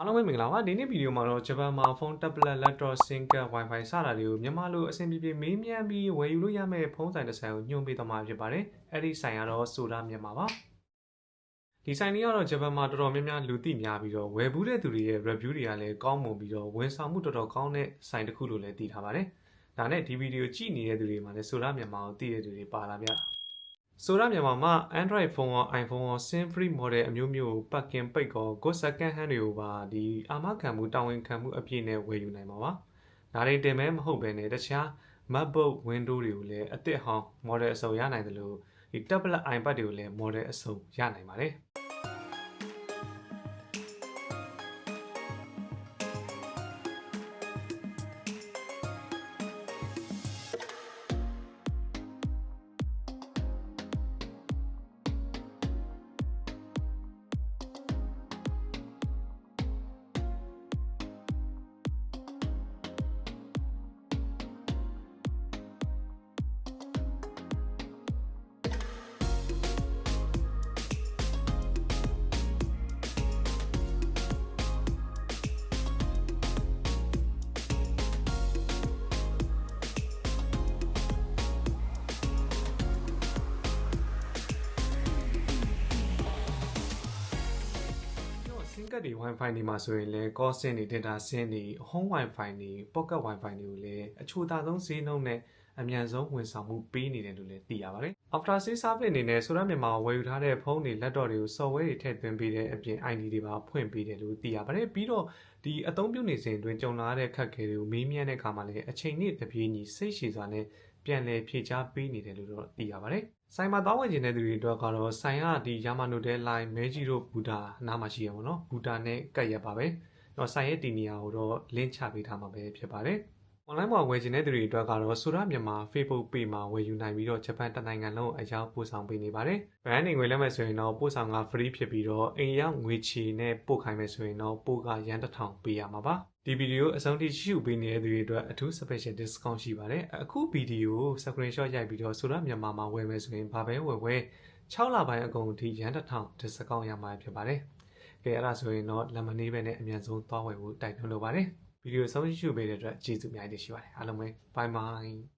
အားလုံးပဲမင်္ဂလာပါဒီနေ့ဗီဒီယိုမှာတော့ဂျပန်မှာဖုန်း tablet laptop single wifi စတာတွေကိုမြန်မာလိုအဆင်ပြေပြေမေးမြန်းပြီးဝယ်ယူလို့ရမယ့်ဖုန်းဆိုင်တစ်ဆိုင်ကိုညွှန်ပေးသွားမှာဖြစ်ပါတယ်အဲ့ဒီဆိုင်ကတော့ဆိုတာမြန်မာပါဒီဆိုင်လေးကတော့ဂျပန်မှာတော်တော်များများလူသိများပြီးတော့ဝယ်ဘူးတဲ့သူတွေရဲ့ review တွေကလည်းကောင်းမွန်ပြီးတော့ဝန်ဆောင်မှုတော်တော်ကောင်းတဲ့ဆိုင်တစ်ခုလို့လည်းသိထားပါတယ်ဒါနဲ့ဒီဗီဒီယိုကြည့်နေတဲ့သူတွေမှာလည်းဆိုတာမြန်မာကိုသိတဲ့သူတွေပါလာဗျ ဆိုတော့မြန်မာမှာ Android ဖုန်းရော iPhone ရော SIM free model အမျိုးမျိုးပတ်ကင်ပိတ်ကော good second hand တွေကိုပါဒီအာမခံမှုတာဝန်ခံမှုအပြည့်နဲ့ဝယ်ယူနိုင်ပါပါ။ဒါတွေတင်မဲမဟုတ်ဘဲနဲ့တခြား MacBook Windows တွေကိုလည်းအသစ်ဟောင်း model အစုံရနိုင်တယ်လို့ဒီ tablet iPad တွေကိုလည်း model အစုံရနိုင်ပါတယ်။ တော့ SIM ကတ်တွေ Wi-Fi တွေမှာဆိုရင်လည်း call SIM တွေ data SIM တွေ home Wi-Fi တွေ pocket Wi-Fi တွေကိုလည်းအချိုသာဆုံးဈေးနှုန်းနဲ့အမြန်ဆုံးဝန်ဆောင်မှုပေးနေတယ်လို့လည်းသိရပါတယ်။ After sales service အနေနဲ့ဆိုတော့မြန်မာဝယ်ယူထားတဲ့ဖုန်းတွေ laptop တွေကို software တွေထည့်သွင်းပေးတဲ့အပြင် ID တွေပါဖွင့်ပေးတယ်လို့သိရပါတယ်။ပြီးတော့ဒီအသုံးပြုနေစဉ်အတွင်းကြုံလာတဲ့ခက်ခဲတွေကိုမေးမြန်းတဲ့အခါမှာလည်းအချိန်နဲ့တပြေးညီစိတ်ရှည်စွာနဲ့ ပြန်လည်ဖြေချပေးနေတယ်လို့တော့သိရပါတယ်။ဆိုင်မှာတောင်းဝင်ခြင်းတဲ့သူတွေအတွက်ကတော့ဆိုင်ကဒီယာမာနိုတဲလိုင်းမဲကြီးတို့ဘူတာနားမှာရှိရပါတော့။ဘူတာနဲ့ကပ်ရက်ပါပဲ။တော့ဆိုင်ရဲ့ဒီနေရာကိုတော့ link ချပေးထားမှာပဲဖြစ်ပါတယ်။ online မှာဝယ်ချင်တဲ့သူတွေအတွက်ကတော့ဆိုရမြန်မာ Facebook page မှာဝယ်ယူနိုင်ပြီးတော့ဂျပန်တနိုင်ငံလုံးအရောက်ပို့ဆောင်ပေးနေပါတယ်။ brand နေငွေလက်မဲ့ဆိုရင်တော့ပို့ဆောင်က free ဖြစ်ပြီးတော့အိမ်ရောက်ငွေချေနဲ့ပို့ခိုင်းမယ်ဆိုရင်တော့ပို့ကရန်တစ်ထောင်ပေးရမှာပါ။ဒီဗီဒီယိုအဆုံးထိရှိပေးနေတဲ့သူတွေအတွက်အထူး special discount ရှိပါတယ်။အခုဗီဒီယို screenshot ရိုက်ပြီးတော့ဆိုရမြန်မာမှာဝယ်မယ်ဆိုရင်ဘာပဲဝယ်ဝယ်6လပိုင်းအကုန်အထိရန်တစ်ထောင် discount ရမှာဖြစ်ပါတယ်။ကဲအဲ့ဒါဆိုရင်တော့လက်မနေပဲနဲ့အမြန်ဆုံးသွားဝယ်ဖို့တိုက်တွန်းလိုပါတယ်။ ဗီဒီယိုဆုံးရှိပေးတဲ့အတွက်ကျေးဇူးအများကြီးတင်ရှိပါတယ်အားလုံးပဲ bye bye